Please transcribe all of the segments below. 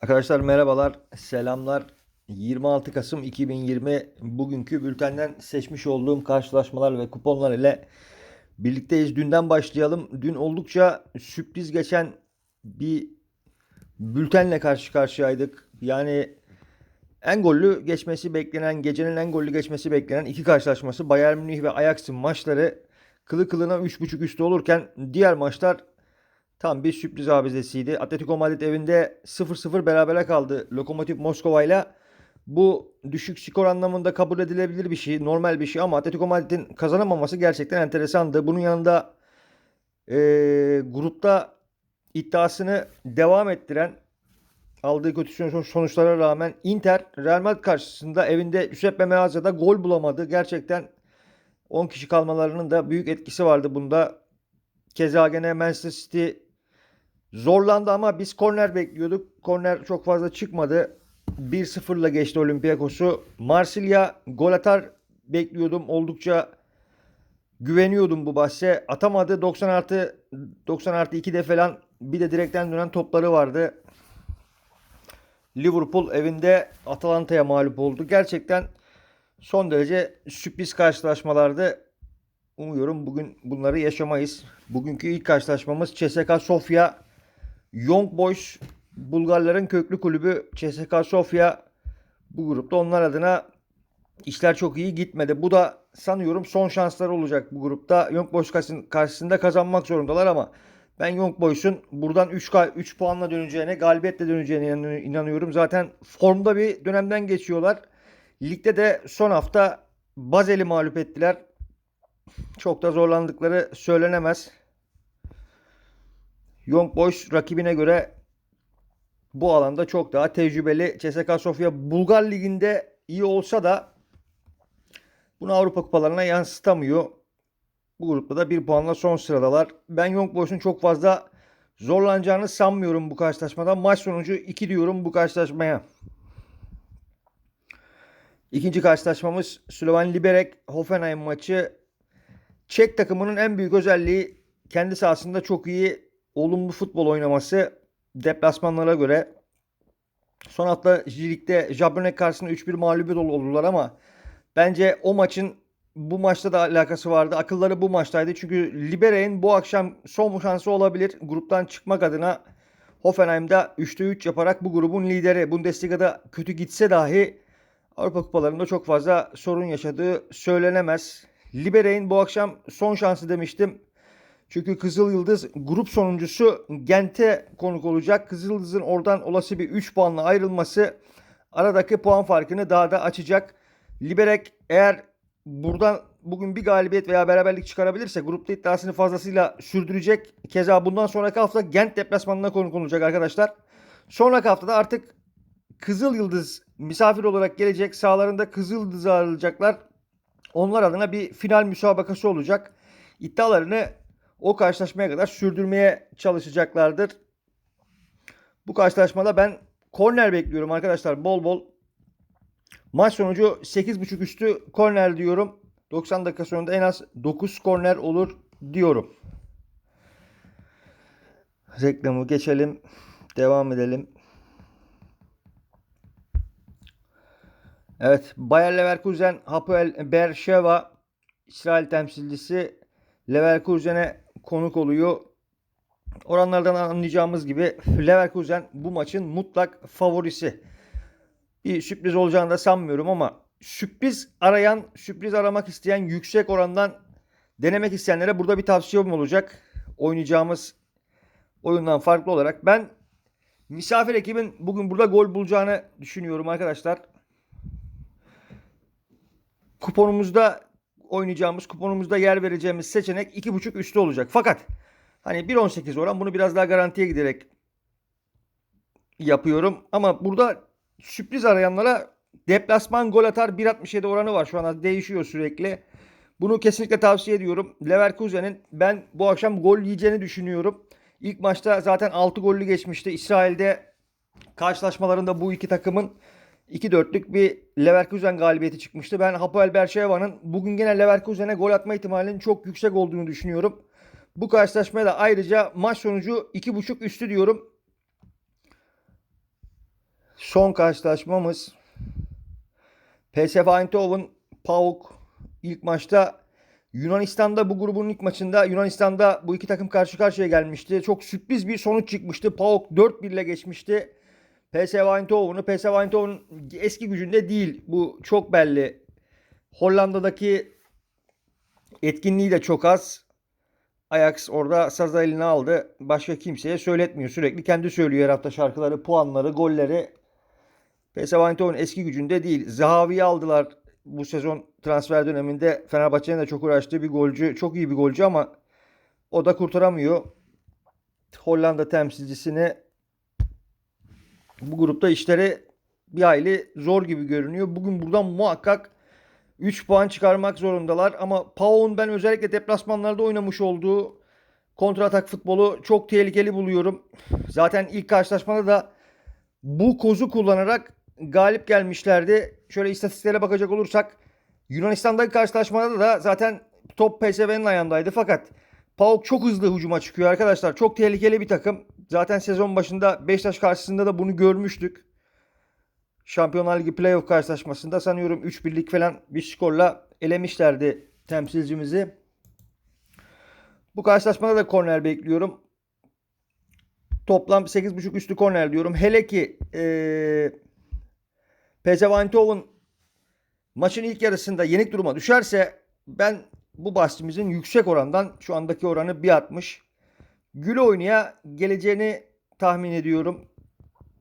Arkadaşlar merhabalar, selamlar. 26 Kasım 2020 bugünkü bültenden seçmiş olduğum karşılaşmalar ve kuponlar ile birlikteyiz. Dünden başlayalım. Dün oldukça sürpriz geçen bir bültenle karşı karşıyaydık. Yani en gollü geçmesi beklenen, gecenin en gollü geçmesi beklenen iki karşılaşması Bayern Münih ve Ajax'ın maçları kılı kılına 3.5 üstü olurken diğer maçlar Tam bir sürpriz abidesiydi. Atletico Madrid evinde 0-0 berabere kaldı Lokomotiv Moskova ile. Bu düşük skor anlamında kabul edilebilir bir şey, normal bir şey ama Atletico Madrid'in kazanamaması gerçekten enteresandı. Bunun yanında eee, grupta iddiasını devam ettiren aldığı kötü son- sonuçlara rağmen Inter Real Madrid karşısında evinde Giuseppe Meazza'da gol bulamadı. Gerçekten 10 kişi kalmalarının da büyük etkisi vardı bunda. Keza gene Manchester City Zorlandı ama biz korner bekliyorduk. Korner çok fazla çıkmadı. 1-0'la geçti Olympiakos'u. Marsilya gol atar bekliyordum. Oldukça güveniyordum bu bahse. Atamadı. 90 artı 90 artı 2'de falan bir de direkten dönen topları vardı. Liverpool evinde Atalanta'ya mağlup oldu. Gerçekten son derece sürpriz karşılaşmalardı. Umuyorum bugün bunları yaşamayız. Bugünkü ilk karşılaşmamız CSKA Sofia Young Boys Bulgarların köklü kulübü CSKA Sofia bu grupta onlar adına işler çok iyi gitmedi. Bu da sanıyorum son şansları olacak bu grupta. Young Boys karşısın- karşısında kazanmak zorundalar ama ben Young Boys'un buradan 3 3 puanla döneceğine, galibiyetle döneceğine inan- inanıyorum. Zaten formda bir dönemden geçiyorlar. Ligde de son hafta Bazel'i mağlup ettiler. Çok da zorlandıkları söylenemez. Young Boys rakibine göre bu alanda çok daha tecrübeli. CSKA Sofia Bulgar Ligi'nde iyi olsa da bunu Avrupa kupalarına yansıtamıyor. Bu grupta da bir puanla son sıradalar. Ben Young Boys'un çok fazla zorlanacağını sanmıyorum bu karşılaşmada. Maç sonucu 2 diyorum bu karşılaşmaya. İkinci karşılaşmamız Slovan Liberec Hoffenheim maçı. Çek takımının en büyük özelliği kendi sahasında çok iyi olumlu futbol oynaması deplasmanlara göre. Son hafta ligde Jablonec karşısında 3-1 mağlubiyet ol- oldular ama bence o maçın bu maçta da alakası vardı. Akılları bu maçtaydı. Çünkü Liberec'in bu akşam son şansı olabilir. Gruptan çıkmak adına Hoffenheim'da 3'te 3 yaparak bu grubun lideri. Bundesliga'da kötü gitse dahi Avrupa kupalarında çok fazla sorun yaşadığı söylenemez. Liberec'in bu akşam son şansı demiştim. Çünkü Kızıl Yıldız grup sonuncusu Gent'e konuk olacak. Kızıl Yıldız'ın oradan olası bir 3 puanla ayrılması aradaki puan farkını daha da açacak. Liberec eğer buradan bugün bir galibiyet veya beraberlik çıkarabilirse grupta iddiasını fazlasıyla sürdürecek. Keza bundan sonraki hafta Gent deplasmanına konuk olacak arkadaşlar. Sonraki haftada artık Kızıl Yıldız misafir olarak gelecek. Sahalarında Kızıl Yıldız'ı ağırlayacaklar. Onlar adına bir final müsabakası olacak. İddialarını o karşılaşmaya kadar sürdürmeye çalışacaklardır. Bu karşılaşmada ben korner bekliyorum arkadaşlar bol bol. Maç sonucu 8.5 üstü korner diyorum. 90 dakika sonunda en az 9 korner olur diyorum. Reklamı geçelim. Devam edelim. Evet, Bayer Leverkusen, Hapoel Beersheva İsrail temsilcisi Leverkusen'e konuk oluyor. Oranlardan anlayacağımız gibi Leverkusen bu maçın mutlak favorisi. Bir sürpriz olacağını da sanmıyorum ama sürpriz arayan, sürpriz aramak isteyen yüksek orandan denemek isteyenlere burada bir tavsiyem olacak. Oynayacağımız oyundan farklı olarak ben misafir ekibin bugün burada gol bulacağını düşünüyorum arkadaşlar. Kuponumuzda oynayacağımız, kuponumuzda yer vereceğimiz seçenek 2.5 üstü olacak. Fakat hani 1.18 oran bunu biraz daha garantiye giderek yapıyorum. Ama burada sürpriz arayanlara deplasman gol atar 1.67 oranı var. Şu anda değişiyor sürekli. Bunu kesinlikle tavsiye ediyorum. Leverkusen'in ben bu akşam gol yiyeceğini düşünüyorum. İlk maçta zaten 6 gollü geçmişti. İsrail'de karşılaşmalarında bu iki takımın 2-4'lük bir Leverkusen galibiyeti çıkmıştı. Ben Hapoel Beersheva'nın bugün gene Leverkusen'e gol atma ihtimalinin çok yüksek olduğunu düşünüyorum. Bu karşılaşmaya da ayrıca maç sonucu 2.5 üstü diyorum. Son karşılaşmamız PSV Eindhoven PAOK ilk maçta Yunanistan'da bu grubun ilk maçında Yunanistan'da bu iki takım karşı karşıya gelmişti. Çok sürpriz bir sonuç çıkmıştı. PAOK 4-1 ile geçmişti. PSV Eindhoven'u. PSV Eindhoven eski gücünde değil. Bu çok belli. Hollanda'daki etkinliği de çok az. Ajax orada sazı eline aldı. Başka kimseye söyletmiyor. Sürekli kendi söylüyor her hafta şarkıları, puanları, golleri. PSV Eindhoven eski gücünde değil. Zahavi'yi aldılar bu sezon transfer döneminde. Fenerbahçe'nin de çok uğraştığı bir golcü. Çok iyi bir golcü ama o da kurtaramıyor. Hollanda temsilcisini bu grupta işleri bir hayli zor gibi görünüyor. Bugün buradan muhakkak 3 puan çıkarmak zorundalar. Ama Pauk'un ben özellikle deplasmanlarda oynamış olduğu kontratak futbolu çok tehlikeli buluyorum. Zaten ilk karşılaşmada da bu kozu kullanarak galip gelmişlerdi. Şöyle istatistiklere bakacak olursak Yunanistan'daki karşılaşmada da zaten top PSV'nin ayağındaydı. Fakat PAOK çok hızlı hücuma çıkıyor arkadaşlar. Çok tehlikeli bir takım. Zaten sezon başında Beşiktaş karşısında da bunu görmüştük. Şampiyonlar Ligi playoff karşılaşmasında sanıyorum 3-1'lik falan bir skorla elemişlerdi temsilcimizi. Bu karşılaşmada da korner bekliyorum. Toplam 8.5 üstü korner diyorum. Hele ki ee, Eindhoven maçın ilk yarısında yenik duruma düşerse ben bu bahsimizin yüksek orandan şu andaki oranı 1.60 gül oynaya geleceğini tahmin ediyorum.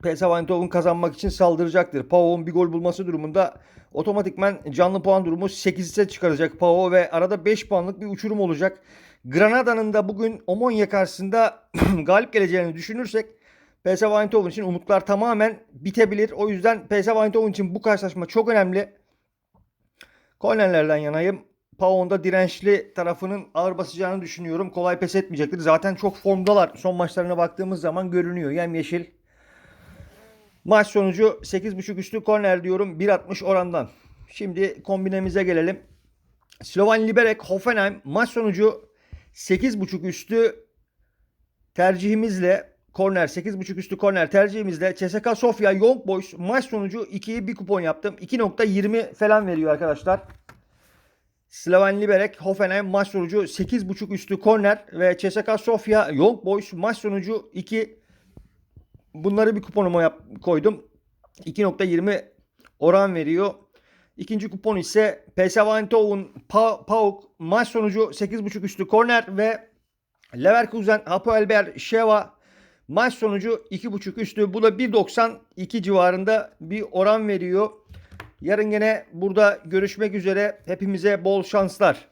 Eindhoven kazanmak için saldıracaktır. Pauk'un bir gol bulması durumunda otomatikman canlı puan durumu 8'e çıkaracak Pauk ve arada 5 puanlık bir uçurum olacak. Granada'nın da bugün Omonia karşısında galip geleceğini düşünürsek PSV Eindhoven için umutlar tamamen bitebilir. O yüzden PSV Eindhoven için bu karşılaşma çok önemli. Kornerlerden yanayım. Pauk'un da dirençli tarafının ağır basacağını düşünüyorum. Kolay pes etmeyecektir. Zaten çok formdalar. Son maçlarına baktığımız zaman görünüyor. Yemyeşil. Maç sonucu 8.5 üstü korner diyorum 1.60 orandan. Şimdi kombinemize gelelim. Slovan Liberec Hoffenheim maç sonucu 8.5 üstü tercihimizle korner 8.5 üstü korner tercihimizle CSKA Sofia Young Boys maç sonucu 2'yi bir kupon yaptım. 2.20 falan veriyor arkadaşlar. Slovan Liberec Hoffenheim maç sonucu 8.5 üstü korner ve CSKA Sofia Young Boys maç sonucu 2 bunları bir kuponuma yap, koydum. 2.20 oran veriyor. İkinci kupon ise PSV Eindhoven pa PAOK maç sonucu 8.5 üstü korner ve Leverkusen Hapoel Beersheva maç sonucu 2.5 üstü. Bu da 1.92 civarında bir oran veriyor. Yarın gene burada görüşmek üzere. Hepimize bol şanslar.